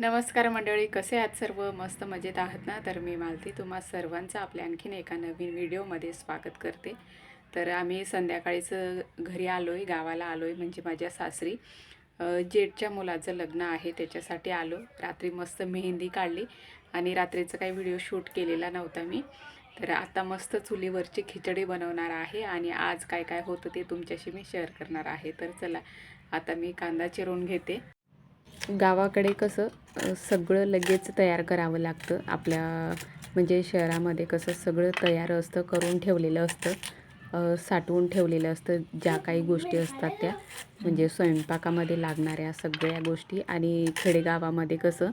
नमस्कार मंडळी कसे आहात सर्व? मस्त मजेत आहात ना? तर मी मालती तुम्हा सर्वांचं आपल्या आणखीन एका नवीन व्हिडिओमध्ये स्वागत करते. तर आम्ही संध्याकाळीच घरी आलो आहे गावाला आलो आहे म्हणजे माझ्या सासरी. जेठच्या मुलाचं लग्न आहे त्याच्यासाठी आलो. रात्री मस्त मेहंदी काढली आणि रात्रीचं काही व्हिडिओ शूट केलेला नव्हता मी. तर आता मस्त चुलीवरची खिचडी बनवणार आहे आणि आज काय काय होतं ते तुमच्याशी मी शेअर करणार आहे. तर चला आता मी कांदा चिरून घेते. गावाकडे कसं सगळं लगेच तयार करावं लागतं. आपल्या म्हणजे शहरामध्ये कसं सगळं तयार असतं करून ठेवलेलं असतं साठवून ठेवलेलं असतं ज्या काही गोष्टी असतात त्या. म्हणजे स्वयंपाकामध्ये लागणाऱ्या सगळ्या गोष्टी आणि खेडेगावामध्ये कसं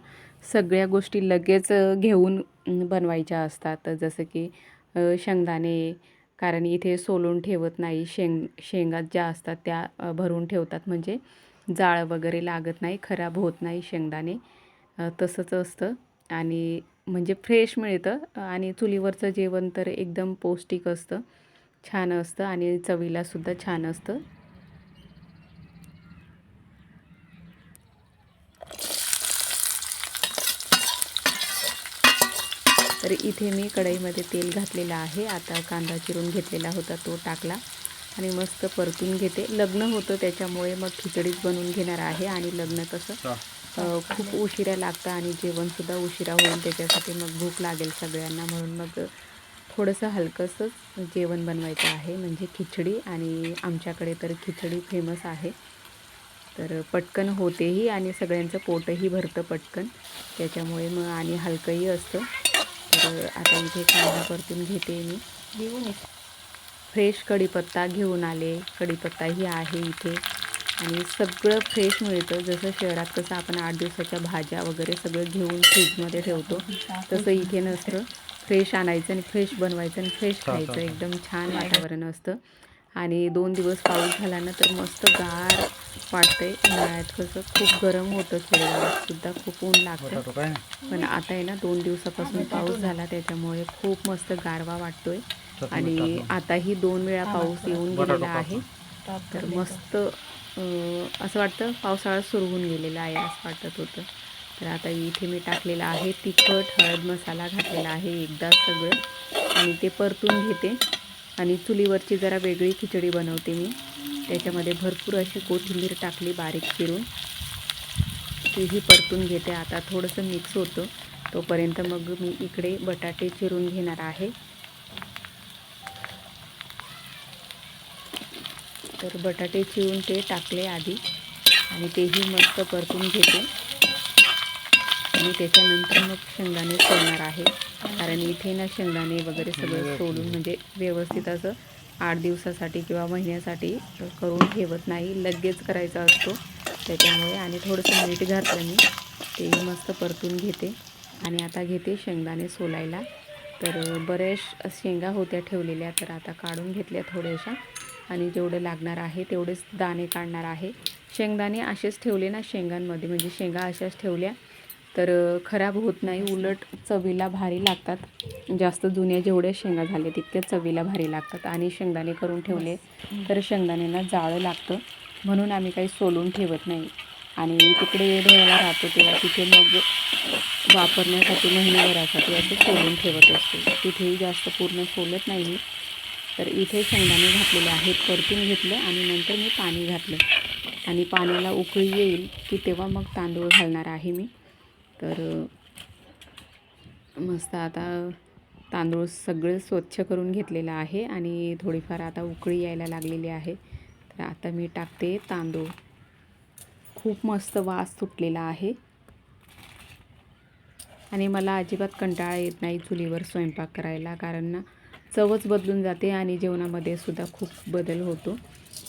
सगळ्या गोष्टी लगेच घेऊन बनवायच्या असतात. जसं की शेंगदाणे कारण इथे सोलून ठेवत नाही शेंग शेंगा ज्या असतात त्या भरून ठेवतात. म्हणजे जाळ वगैरे लागत नाही खराब होत नाही शेंगदाणे. तसंच असतं. आणि म्हणजे फ्रेश मिळतं. आणि चुलीवरचं जेवण तर एकदम पौष्टिक असतं. छान असतं. आणि चवीलासुद्धा छान असतं. तर इथे मी कढईमध्ये तेल घातलेलं आहे. आता कांदा चिरून घेतलेला होता तो टाकला. आणि मस्त परतून घेते. लग्न होतं त्याच्यामुळे मग खिचडीच बनवून घेणार आहे आणि लग्न कसं खूप उशिरा लागतं आणि जेवणसुद्धा उशिरा होईल त्याच्यासाठी मग भूक लागेल सगळ्यांना. म्हणून मग थोडंसं हलकंसंच जेवण बनवायचं आहे. म्हणजे खिचडी आणि आमच्याकडे तर खिचडी फेमस आहे. तर पटकन होतेही आणि सगळ्यांचं पोटही भरतं पटकन. त्याच्यामुळे मग आणि हलकंही असतं. तर आता इथे कांदा परतून घेते मी. घेऊन फ्रेश कढीपत्ता घेऊन आले. कढीपत्ताही आहे इथे. आणि सगळं फ्रेश मिळतं जसं शहरात कसं आपण आठ दिवसाच्या भाज्या वगैरे सगळं घेऊन फ्रीजमध्ये ठेवतो तसं इथे नसतं. फ्रेश आणायचं आणि फ्रेश बनवायचं आणि फ्रेश खायचं. एकदम छान वातावरण असतं. आणि दोन दिवस पाऊस झाला ना तर मस्त गार वाटतंय. उन्हाळ्यात कसं खूप गरम होतं सुद्धा. खूप ऊन लागतं. पण आता आहे ना दोन दिवसापासून पाऊस झाला त्याच्यामुळे खूप मस्त गारवा वाटतोय. आणि आताही दोन वेळा पाऊस येऊन गेलेला आहे. तर मस्त असं वाटतं पावसाळा सुरू होऊन गेलेला आहे असं वाटत होतं. तर आता इथे मी टाकलेलं आहे तिखट हळद मसाला घातलेला आहे एकदा सगळं. आणि ते परतून घेते. आणि चुलीवरची जरा वेगळी खिचडी बनवते मी. त्याच्यामध्ये भरपूर अशी कोथिंबीर टाकली बारीक चिरून. तीही परतून घेते. आता थोडंसं मिक्स होतं. तोपर्यंत मग मी इकडे बटाटे चिरून घेणार आहे. तर बटाटे चिरून ते टाकले आधी. आणि तेही मस्त परतून घेते. आणि त्याच्यानंतर मग शेंगदाणे सोलणार आहे. कारण इथे ना शेंगदाणे वगैरे सगळं सोलून. म्हणजे व्यवस्थित असं आठ दिवसासाठी किंवा महिन्यासाठी करून ठेवत नाही. लगेच करायचा असतो. त्याच्यामुळे आणि थोडंसं मीठ घातलं मी. तेही मस्त परतून घेते. आणि आता घेते शेंगदाणे सोलायला. तर बऱ्याच शेंगा होत्या ठेवलेल्या. तर आता काढून घेतल्या थोड्याशा. आणि जेवढं लागणार आहे तेवढेच दाणे काढणार आहे. शेंगदाणे असेच ठेवले ना शेंगांमध्ये म्हणजे शेंगा अशाच ठेवल्या. तर खराब होत नाही उलट चवीला भारी लागतात. जास्त जुन्या जेवढ्या शेंगा झाल्या तितक्या चवीला भारी लागतात. आणि शेंगदाणे करून ठेवले तर शेंगदाण्यांना जाळं लागतं. म्हणून आम्ही काही सोलून ठेवत नाही. आणि तिकडे धुळ्याला राहतो तेव्हा तिथे मग वापरण्यासाठी महिन्याभरासाठी असं सोलून ठेवत असतो. तिथेही जास्त पूर्ण सोलत नाही. तर इथे शेंगदाणे घातलेले आहेत. परतून घेतलं आणि नंतर मी पाणी घातलं. आणि पाण्याला उकळी येईल की तेव्हा मग तांदूळ घालणार आहे मी. तर मस्त आता तांदूळ सगळं स्वच्छ करून घेतलेलं आहे आणि थोडीफार आता उकळी यायला लागलेली आहे. तर आता मी टाकते तांदूळ. खूप मस्त वास सुटलेला आहे. आणि मला अजिबात कंटाळा येत नाही चुलीवर स्वयंपाक करायला कारण ना चवच बदलून जाते आणि जेवणामध्ये सुद्धा खूप बदल होतो.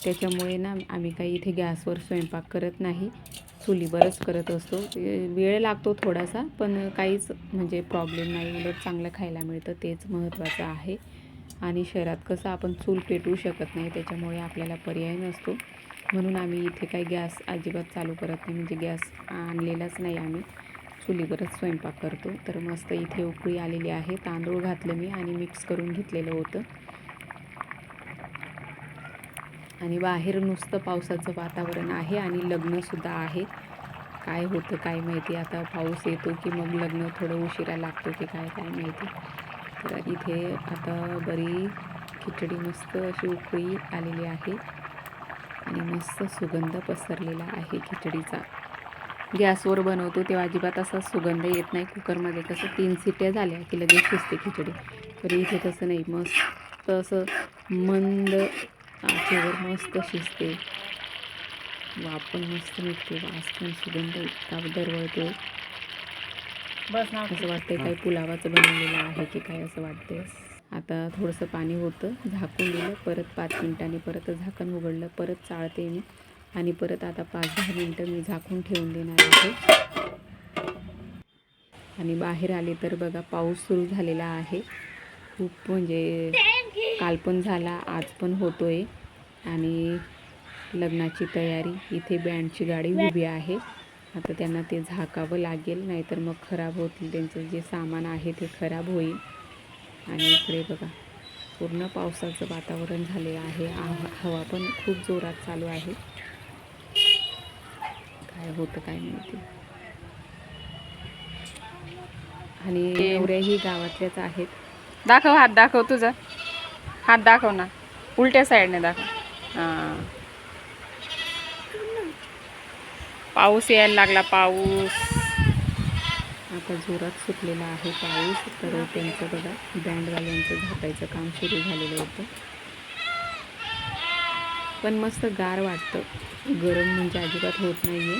त्याच्यामुळे ना आम्ही काही इथे गॅसवर स्वयंपाक करत नाही. चुलीवरच करत असतो. वेळ लागतो थोडासा पण काहीच म्हणजे प्रॉब्लेम नाही. उलट चांगलं खायला मिळतं तेच महत्त्वाचं आहे. आणि शहरात कसं आपण चूल पेटवू शकत नाही त्याच्यामुळे आपल्याला पर्याय नसतो. म्हणून आम्ही इथे काही गॅस अजिबात चालू करत नाही. म्हणजे गॅस आणलेलाच नाही आम्ही. चुलीवरच स्वयंपाक करतो. तर मस्त इथे उकळी आलेली आहे. तांदूळ घातलं मी आणि मिक्स करून घेतलेलं होतं. आणि बाहेर नुसतं पावसाचं वातावरण आहे आणि लग्नसुद्धा आहे. काय होतं काय माहिती? आता पाऊस येतो की मग लग्न थोडं उशिरा लागतो की काय काय माहिती? तर इथे आता बरी खिचडी मस्त अशी उकळी आलेली आहे. आणि मस्त सुगंध पसरलेला आहे खिचडीचा. गॅसवर बनवतो तेव्हा अजिबात असा सुगंध येत नाही. कुकरमध्ये कसं तीन सिट्या झाल्या की लगेच शिजते खिचडी. तर इथे तसं नाही. मस्त असं मंद आचेवर मस्त शिजते. वाफ पण मस्त निघते. वास पण सुगंध इतका दरवळतो. बस ना. असं वाटतंय काय पुलावाचं बनवलेलं आहे की काय असं वाटतंय? आता थोडंसं पाणी होतं झाकून दिलं. परत पाच मिनिटांनी परत झाकण उघडलं. परत चाळते मी. आणि परत आता पाच दहा मिनटं मी झाकून ठेवून देणार आहे. आणि बाहेर आले तर बघा पाऊस सुरू झालेला आहे. खूप म्हणजे काल पण झाला आज पण होतो आहे आणि लग्नाची तयारी इथे बँडची गाडी उभी आहे. आता त्यांना ते झाकावं लागेल नाहीतर मग खराब होतील. त्यांचं जे सामान आहे ते खराब होईल. आणि इकडे बघा पूर्ण पावसाचं वातावरण झाले आहे. हवा पण खूप जोरात चालू आहे. काय होतं काय माहिती. आणि एवढ्याही गावातल्याच आहेत. दाखव हात दाखव तुझा. हात दाखव ना. उलट्या साईडने दाखव. हां. पाऊस यायला लागला पाऊस. आता जोरात सुटलेला आहे पाऊस तर त्यांचं बघा बँडवाल्यांचं झाकायचं काम सुरू झालेलं होतं. पण मस्त गार वाटतं. गरम म्हणजे अजिबात होत नाही आहे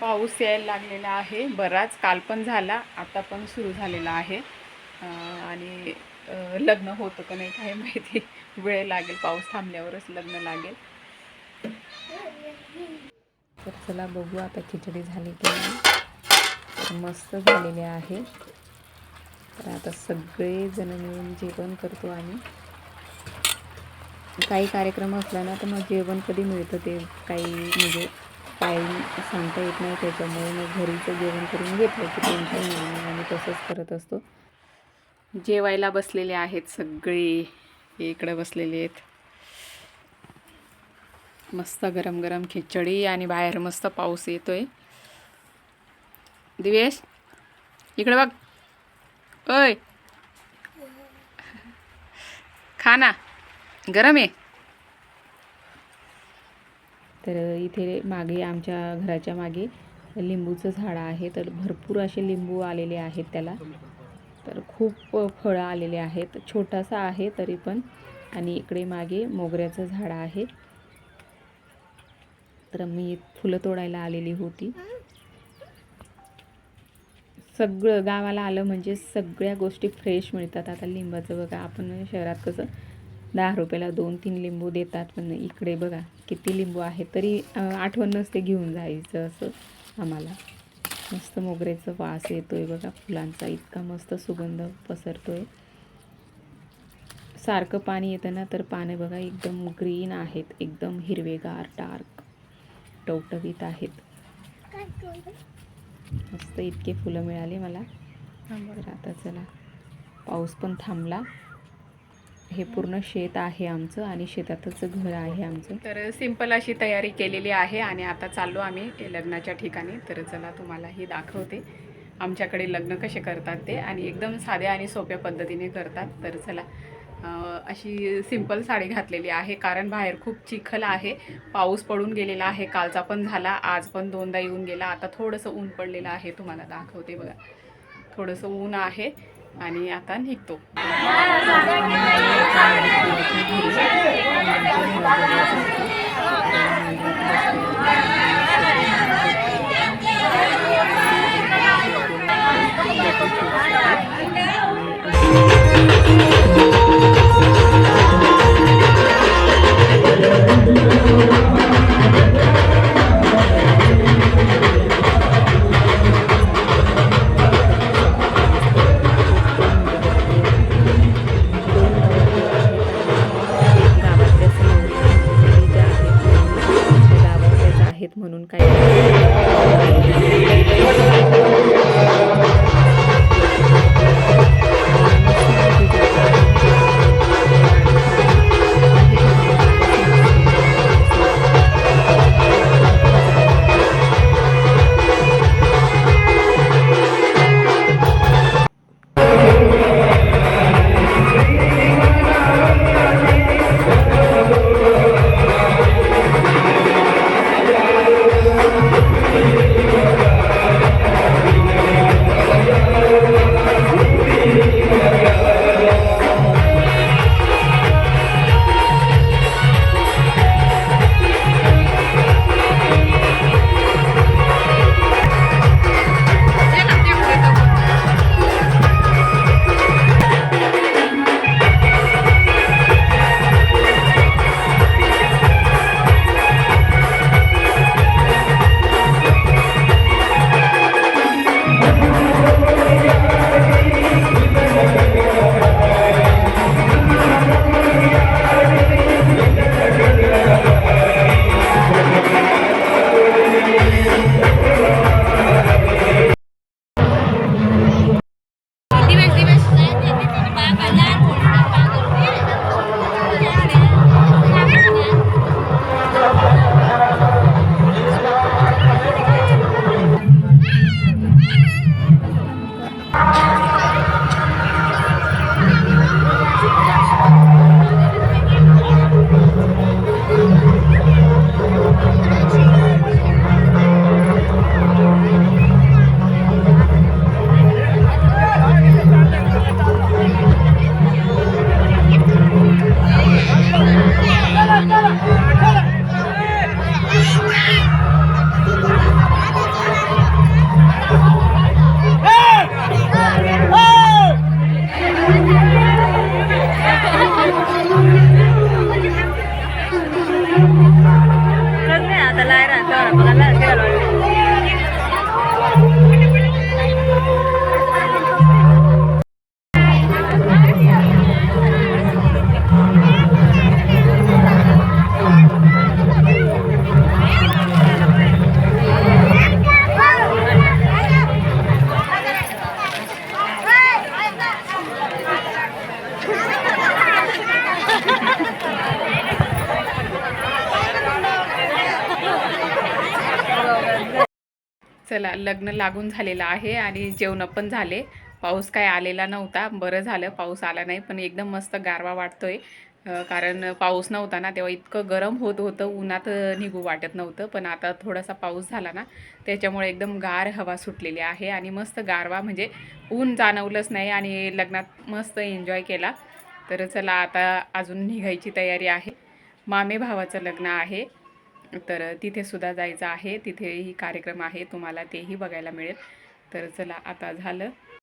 पाऊस यायला लागलेला आहे. बराच काल पण झाला आता पण सुरू झालेला आहे. आणि लग्न होतं का नाही काय माहिती. वेळ लागेल पाऊस थांबल्यावरच लग्न लागेल. तर चला बघू आता खिचडी झाली की नाही. मस्त झालेली आहे. तर आता सगळेजण मिळून जेवण करतो आम्ही. काही कार्यक्रम असला ना तर मग जेवण कधी मिळतं ते काही म्हणजे टाईम सांगता येत नाही. त्याच्यामुळे मग घरीचं जेवण करून घेतलं की टेन्शन नाही आम्ही तसंच करत असतो. जेवायला बसलेले आहेत सगळे. इकडं इकडे बसलेले आहेत. मस्त गरम गरम खिचडी आणि बाहेर मस्त पाऊस येतोय. दिवेश इकडे बघ. ओय. खा ना. गरम आहे. तर इथे मागे आमच्या घराच्या मागे लिंबूचं झाड आहे. तर भरपूर असे लिंबू आलेले आहेत त्याला. तर खूप फळं आलेले आहेत. छोटासा आहे तरी पण. आणि इकडे मागे मोगऱ्याचं झाड आहे. तर मी फुलं तोडायला आलेली होती. सगळं गावाला आलं म्हणजे सगळ्या गोष्टी फ्रेश मिळतात. आता लिंबाचं बघा आपण शहरात कसं दहा रुपयाला दोन तीन लिंबू देतात पण इकडे बघा किती लिंबू आहे तरी आठवण नसते घेऊन जायचं असं आम्हाला. मस्त मोगऱ्याचं वास येतोय बघा फुलांचा इतका मस्त सुगंध पसरतोय. सारखं पाणी येतं ना तर पानं बघा एकदम ग्रीन आहेत एकदम हिरवेगार डार्क टवटवीत आहेत. मस्त इतके फुलं मिळाली मला. तर आता चला पाऊस पण थांबला. हे पूर्ण शेत आहे आमचं आणि शेतातच घर आहे आमचं. तर सिंपल अशी तयारी केलेली आहे आणि आता चाललो आम्ही लग्नाच्या ठिकाणी. तर चला तुम्हालाही दाखवते. आमच्याकडे लग्न कसे करतात ते आणि एकदम साध्या आणि सोप्या पद्धतीने करतात. तर चला अशी सिंपल साडी घातलेली आहे. कारण बाहेर खूप चिखल आहे. पाऊस पडून गेलेला आहे. कालचा पण झाला. आज पण दोनदा येऊन गेला. आता थोडंसं ऊन पडलेलं आहे. तुम्हाला दाखवते बघा. थोडंसं ऊन आहे. आणि आता निघतो. लग्न लागून झालेलं आहे आणि जेवण पण झाले. पाऊस काय आलेला नव्हता. बरं झालं पाऊस आला नाही पण एकदम मस्त गारवा वाटतोय. कारण पाऊस नव्हता ना तेव्हा इतकं गरम होत होतं उन्हात निघू वाटत नव्हतं पण आता थोडासा पाऊस झाला ना त्याच्यामुळे एकदम गार हवा सुटलेली आहे आणि मस्त गारवा म्हणजे ऊन जाणवलंच नाही आणि लग्नात मस्त एन्जॉय केला. तर चला आता अजून निघायची तयारी आहे. मामे भावाचं लग्न आहे. तर तिथे सुद्धा जायचं आहे. तिथेही कार्यक्रम आहे. तुम्हाला तेही बघायला मिळेल. तर चला आता झालं.